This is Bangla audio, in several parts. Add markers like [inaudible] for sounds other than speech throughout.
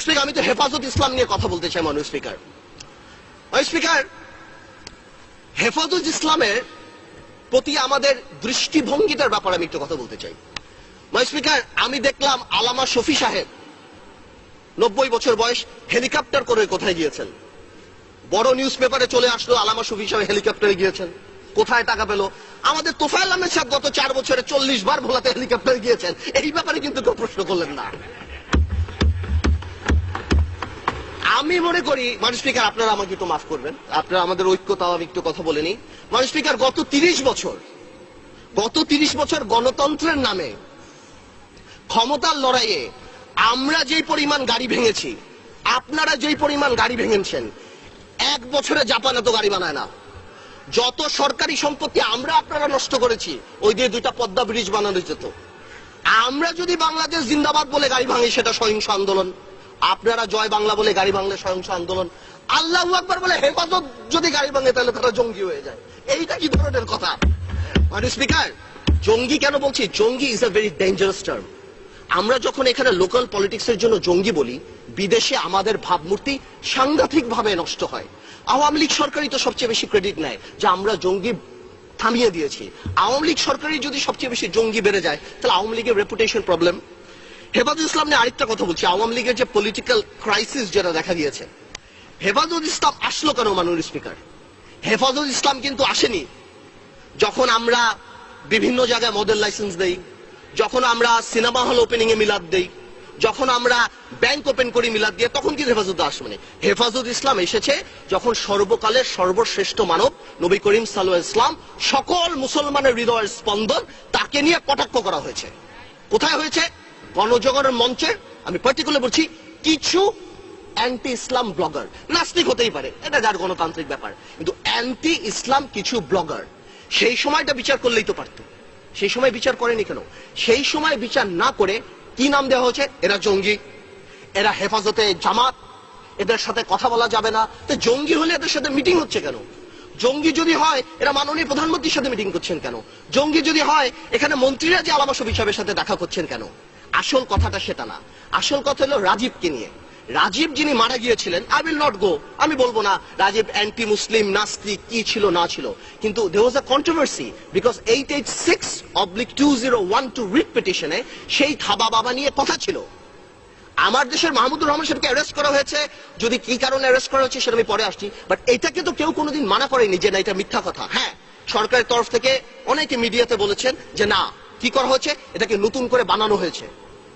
স্পিকার, আমি তো হেফাজত ইসলাম নিয়ে কথা বলতে চাই মানুষ স্পিকার। স্পিকার, হেফাজত ইসলামের প্রতি আমাদের দৃষ্টিভঙ্গিটার ব্যাপারে আমি একটু কথা বলতে চাই। মাই স্পিকার, আমি দেখলাম আলামা শফি সাহেব, নব্বই বছর বয়স, হেলিকপ্টার করে কোথায় গিয়েছেন? বড় নিউজ পেপারে চলে আসলো, আলামা শফি সাহেব হেলিকপ্টারে গিয়েছেন। কোথায় টাকা পেল? আমাদের তোফায়েল আহমেদ সাহেব গত চার বছরে চল্লিশ বার ভোলাতে হেলিকপ্টারে গিয়েছেন। এই ব্যাপারে কিন্তু কেউ প্রশ্ন করলেন না। আমি মনে করি মানুষ স্পিকার, আপনারা আমাকে একটু মাফ করবেন। আপনারা আমাদের ঐক্যতাও আমি একটু কথা বলে নিই। মানুষ স্পিকার, গত তিরিশ বছর, গত তিরিশ বছর গণতন্ত্রের নামে ক্ষমতার লড়াইয়ে আমরা যেই পরিমাণ গাড়ি ভেঙেছি, আপনারা যেই পরিমাণ গাড়ি ভেঙেছেন, এক বছরে জাপান এত গাড়ি বানায় না। যত সরকারি সম্পত্তি আমরা আপনারা নষ্ট করেছি, ওই দিয়ে দুইটা পদ্মা ব্রিজ বানানো যেত। আমরা যদি বাংলাদেশ জিন্দাবাদ বলে গাড়ি ভাঙি, সেটা সহিংস আন্দোলন। আপনারা জয় বাংলা বলে গাড়ি ভাঙলে সহিংস আন্দোলন। আল্লাহ আকবর বলে হেফাজত যদি গাড়ি ভাঙে তাহলে তারা জঙ্গি হয়ে যায়। এইটা কি ধরনের কথা? মানে স্পিকার জঙ্গি কেন বলছি? জঙ্গি is a very dangerous term আমরা যখন এখানে লোকাল পলিটিক্সের জন্য জঙ্গি বলি, বিদেশে আমাদের ভাবমূর্তি সাংঘাতিক ভাবে নষ্ট হয়। আওয়ামী লীগ সরকারই তো সবচেয়ে বেশি ক্রেডিট নেয়, যে আমরা জঙ্গি থামিয়ে দিয়েছি। আওয়ামী লীগ সরকারই যদি সবচেয়ে বেশি জঙ্গি বেড়ে যায়, তাহলে আওয়ামী লীগের রেপুটেশন প্রবলেম হেফাজত ইসলাম নিয়ে আরেকটা কথা বলছি। আওয়ামী লীগের যে পলিটিক্যাল ক্রাইসিস যেটা দেখা গিয়েছে, হেফাজত ইসলাম আসলো কেন মাননীয় স্পিকার হেফাজত ইসলাম কিন্তু আসেনি। যখন আমরা বিভিন্ন জায়গায় মডেল লাইসেন্স দেই, যখন আমরা সিনেমা হল ওপেনিং এ মিলাদ দেই, যখন আমরা ব্যাংক ওপেন করি মিলাদ দিয়ে, তখন কিন্তু হেফাজত আসবে না। হেফাজত ইসলাম এসেছে যখন সর্বকালের সর্বশ্রেষ্ঠ মানব নবী করিম সাল্লাহ ইসলাম সকল মুসলমানের হৃদয়ের স্পন্দন তাকে নিয়ে কটাক্ষ করা হয়েছে। কোথায় হয়েছে? গণজগরের মঞ্চে আমি পার্টিকুলার বলছি, কিছু অ্যান্টি ইসলাম ব্লগার নাস্তিক হতেই পারে, এটা যার গণতান্ত্রিক ব্যাপার। কিন্তু অ্যান্টি ইসলাম কিছু ব্লগার সেই সময়টা বিচার করলেই তো পারতো। সেই সময় বিচার করেনি কেন? সেই সময় বিচার না করে কি নাম দেওয়া হয়েছে? এরা জঙ্গি। এরা হেফাজতে জামাত। এদের সাথে কথা বলা যাবে না। তো জঙ্গি হলে এদের সাথে মিটিং হচ্ছে কেন? জঙ্গি যদি হয়, এরা মাননীয় প্রধানমন্ত্রীর সাথে মিটিং করছেন কেন? জঙ্গি যদি হয়, এখানে মন্ত্রীরা যে আলামা শফি সাহেবের সাথে দেখা করছেন কেন? আসল কথাটা সেটা না। আসল কথা হলো রাজীবকে নিয়ে। রাজীব যিনি মারা গিয়েছিলেন আই উইল নট গো আমি বলব না, রাজীব অ্যান্টি মুসলিম নাস্তিক, কি ছিল, না ছিল। কিন্তু they was a controversy because eight eight six oblique two zero one two writ পিটিশনে সেই খাবা বাবা নিয়ে কথা ছিল। আমার দেশের মাহমুদুর রহমান সাহেবকে অ্যারেস্ট করা হয়েছে। যদি কি কারণে অ্যারেস্ট করা হয়েছে সেটা আমি পরে আসছি। বাট এটাকে তো কেউ কোনোদিন মানা করেনি যে না, এটা মিথ্যা কথা। হ্যাঁ সরকারের তরফ থেকে অনেকে মিডিয়াতে বলেছেন যে না, কি করা হয়েছে? এটাকে নতুন করে বানানো হয়েছে।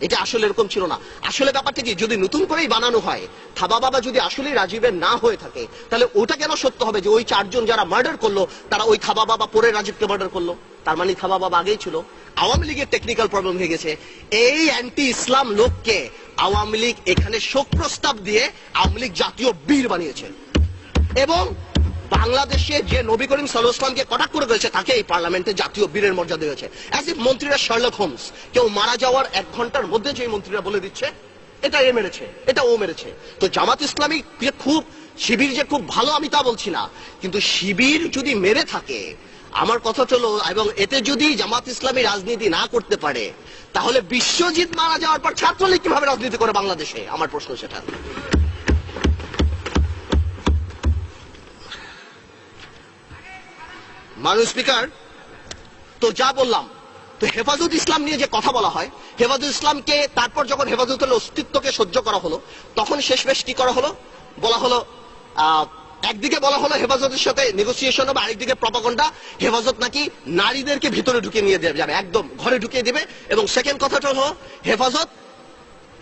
এটা আসলে এরকম ছিল না। আসলে ব্যাপারটা কি, যদি নতুন করেই বানানো হয়, থাবা বাবা যদি আসলে রাজীবের না হয়ে থাকে, তাহলে ওটা কেন সত্য হবে যে ওই চারজন যারা মার্ডার করল, তারা ওই খাবা বাবা পরে রাজীবকে মার্ডার করল? তার মানে খাবা বাবা আগেই ছিল। আওয়ামী লীগের টেকনিক্যাল প্রবলেম হয়ে গেছে। এই অ্যান্টি ইসলাম লোককে আওয়ামী লীগ এখানে শোক প্রস্তাব দিয়ে আওয়ামী লীগ জাতীয় বীর বানিয়েছে। এবং বাংলাদেশে যে নবী করিম সাল্লাহ ইসলামকে কটাক্ষ করে গেছে তাকে এই পার্লামেন্টে জাতীয় বীরের মর্যাদা দিয়েছে। অ্যাজ ইফ মন্ত্রীরা শার্লক হোমস কেউ মারা যাওয়ার এক ঘণ্টার মধ্যে যে মন্ত্রীরা বলে দিচ্ছে, এটা এ মেরেছে, এটা ও মেরেছে। তো জামাত ইসলামী যে খুব, শিবির যে খুব ভালো, আমি তা বলছি না। কিন্তু শিবির যদি মেরে থাকে, আমার কথা চলো, এবং এতে যদি জামাত ইসলামী রাজনীতি না করতে পারে, তাহলে বিশ্বজিৎ মারা যাওয়ার পর ছাত্রলীগ কীভাবে রাজনীতি করে বাংলাদেশে? আমার প্রশ্ন সেটা। মানুষ স্পিকার, তো যা বললাম, তো হেফাজত ইসলাম নিয়ে যে কথা বলা হয়, হেফাজত ইসলামকে তারপর যখন হেফাজতের অস্তিত্বকে সহ্য করা হলো, তখন শেষমেশ কি করা হলো? বলা হলো একদিকে বলা হলো হেফাজতের সাথে নেগোসিয়েশন হবে, আরেকদিকে প্রপাগন্ডা হেফাজত নাকি নারীদেরকে ভিতরে ঢুকিয়ে নিয়ে দেবে যাবে, একদম ঘরে ঢুকিয়ে দেবে। এবং সেকেন্ড কথাটা হলো, হেফাজত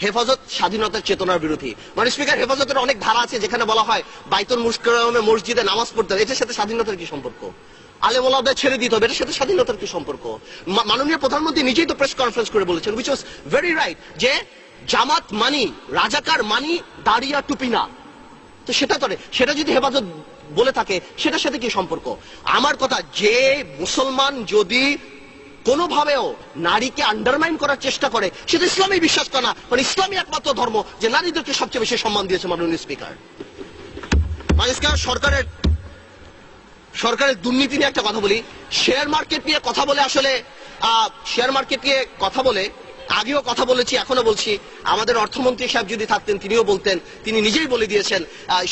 হেফাজত স্বাধীনতার চেতনার বিরোধী। মানে স্পিকার, হেফাজতের অনেক ধারা আছে যেখানে বলা হয়, বাইতুল মুস্করমে মসজিদে নামাজ পড়তে এটার সাথে স্বাধীনতার কি সম্পর্ক? আলেমোলাদের ছেড়ে দিতে হবে, এটার সাথে স্বাধীনতার কি সম্পর্ক? মাননীয় প্রধানমন্ত্রী নিজেই তো প্রেস কনফারেন্স করে বলেছেন উইচ ওয়াজ ভেরি রাইট যে জামাত মানি, রাজাকার মানি, দাঁড়িয়া টুপি না। তো সেটা তো সেটা যদি হেফাজত বলে থাকে, সেটার সাথে কি সম্পর্ক? আমার কথা, যে মুসলমান যদি কোনোভাবেও নারীকে আন্ডারমাইন করার চেষ্টা করে সেটা ইসলামী বিশ্বাস করে না মানে ইসলামী একমাত্র ধর্ম, যে নারীদেরকে সবচেয়ে বেশি সম্মান দিয়েছে মাননীয় স্পিকার মানে সরকারের সরকারের দুর্নীতি নিয়ে একটা কথা বলি। শেয়ার মার্কেট নিয়ে কথা বলে আসলে শেয়ার মার্কেট নিয়ে কথা বলে, আগেও কথা বলেছি এখনও বলছি। আমাদের অর্থমন্ত্রী সাহেব যদি থাকতেন, তিনিও বলতেন, তিনি নিজেই বলে দিয়েছেন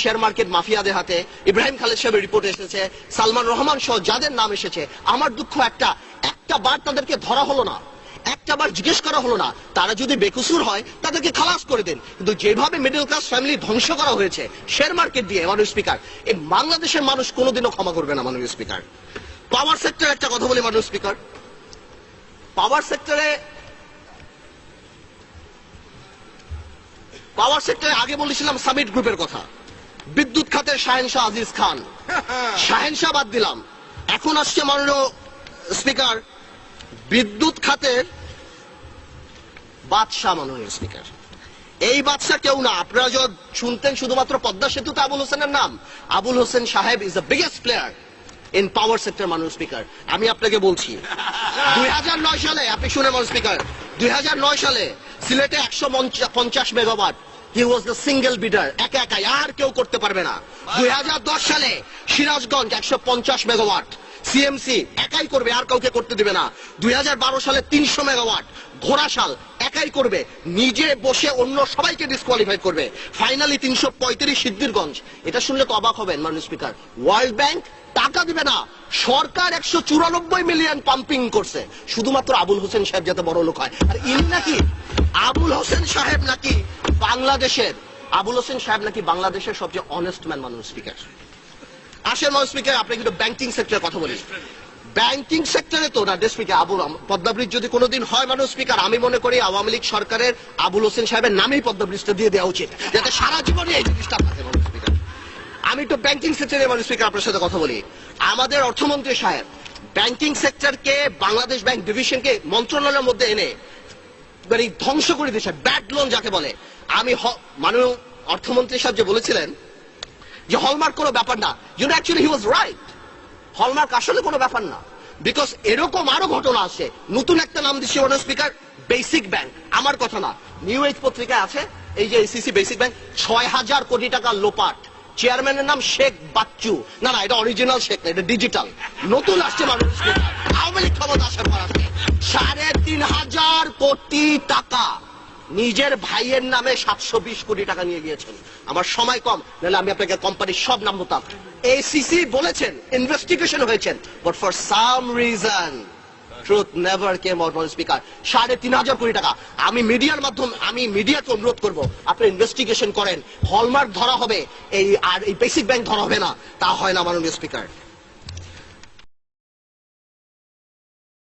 শেয়ার মার্কেট মাফিয়াদের হাতে। ইব্রাহিম খালেদ সাহেবের রিপোর্ট এসেছে, সালমান রহমান সহ যাদের নাম এসেছে, আমার দুঃখ একটা একটা বার তাদেরকে ধরা হলো না। একটা বার জিজ্ঞেস করা হলো না। তারা যদি বেকুসুর হয় তাদেরকে খালাস করে দেন। কিন্তু যেভাবে মিডল ক্লাস ফ্যামিলি ধ্বংস করা হয়েছে শেয়ার মার্কেট দিয়ে মাননীয় স্পিকার এই বাংলাদেশের মানুষ কোনোদিনও ক্ষমা করবে না মাননীয় স্পিকার পাওয়ার সেক্টর একটা কথা বলি মাননীয় স্পিকার পাওয়ার সেক্টরে পাওয়ার সেক্টরে আগে বলেছিলাম সামিট গ্রুপের কথা। বিদ্যুৎ খাতের শাহেনশাহ আজিজ খান। [laughs] শাহেনশাহ বাদ দিলাম। এখন আসছে মাননীয় স্পিকার বিদ্যুৎ খাতের বাদশাহ মাননীয় স্পিকার এই বাদশাহ কেউ না। আপনারা যখন শুনতেন শুধুমাত্র পদ্মা সেতুতে আবুল হোসেনের নাম। আবুল হোসেন সাহেব is the biggest player in power sector মাননীয় স্পিকার আমি আপনাকে বলছি, দুই হাজার নয় সালে, আপনি শুনে মাননীয় স্পিকার দুই হাজার নয় সালে সিলেটে একশো পঞ্চাশ megawatt he was the single bidder একা একাই, আর কেউ করতে পারবে না। দুই হাজার দশ সালে সিরাজগঞ্জ একশো পঞ্চাশ মেগাওয়াট সিএমসি একাই করবে, আর কাউকে করতে দিবে না। দুই সালে তিনশো মেগাওয়াট ঘোড়াশাল একাই করবে, নিজে বসে অন্য সবাইকে ডিসকোয়ালিফাই করবে। ফাইনালি তিনশো পঁয়ত্রিশ সিদ্ধিরগঞ্জ, এটা শুনলে তো অবাক হবেন, মাননীয় স্পিকার ওয়ার্ল্ড ব্যাংক টাকা দিবে না, সরকার একশো চুরানব্বই মিলিয়ন পাম্পিং করছে। শুধুমাত্র আবুল হোসেন সাহেব যাতে বড় লোক হয়। আর ইনি নাকি আবুল হোসেন সাহেব নাকি বাংলাদেশের, আবুল হোসেন সাহেব নাকি বাংলাদেশের সবচেয়ে অনেস্ট ম্যান মাননীয় স্পিকার আসেন মাননীয় স্পিকার, আপনি কিন্তু ব্যাংকিং সেক্টরের কথা বলি ব্যাংকিং সেক্টরে তো না স্পিকার আবুল পদ্মা ব্রিজ যদি কোনোদিন হয় মানুষ স্পিকার, আমি মনে করি আওয়ামী লীগ সরকারের আবুল হোসেন সাহেবের নামেই পদ্মা ব্রিজটা দিয়ে দেওয়া উচিত, যাতে সারা জীবনে এই জিনিসটা থাকে মানুষ স্পিকার। আমি তো ব্যাংকিং সেক্টরে মানুষ স্পিকার, আপনার সাথে কথা বলি। আমাদের অর্থমন্ত্রী সাহেব ব্যাংকিং সেক্টরকে বাংলাদেশ ব্যাংক ডিভিশনকে মন্ত্রণালয়ের মধ্যে এনে মানে ধ্বংস করে দিয়েছে ব্যাড লোন যাকে বলে। আমি মাননীয় অর্থমন্ত্রী সাহেব যে বলেছিলেন যে হলমার্ক কোনো ব্যাপার না। You actually he was right Hallmark আসলে কোনো ব্যাপার না। বিকজ এরকম আরও ঘটনা আছে। নতুন একটা নাম দিচ্ছি ওনার স্পিকার বেসিক ব্যাংক আমার কথা না। নিউ এজ পত্রিকায় আছে, এই যে এসিসি বেসিক ব্যাংক ছয় হাজার কোটি টাকা লোপাট। চেয়ারম্যানের নাম শেখ বাচ্চু। না না, এটা অরিজিনাল শেখ না, এটা ডিজিটাল নতুন আসছে মানুষ। আওয়ামী লীগ ক্ষমতা আসার পর আসছে। সাড়ে তিন হাজার কোটি টাকা। নিজের ভাইয়ের নামে সাতশো বিশ কোটি টাকা নিয়ে গিয়েছেন। আমার সময় কম, নাহলে আমি আপনাকে কোম্পানির সব নাম বলতাম এসিসি বলেছেন ইনভেস্টিগেশন হয়েছেন but for some reason truth never came out speaker সাড়ে তিন হাজার কোটি টাকা। আমি মিডিয়ার মাধ্যম, আমি মিডিয়াকে অনুরোধ করব, আপনি ইনভেস্টিগেশন করেন। হলমার্ক ধরা হবে, এই আর এই বেসিক ব্যাংক ধরা হবে না। তা হয় না, মাননীয় স্পিকার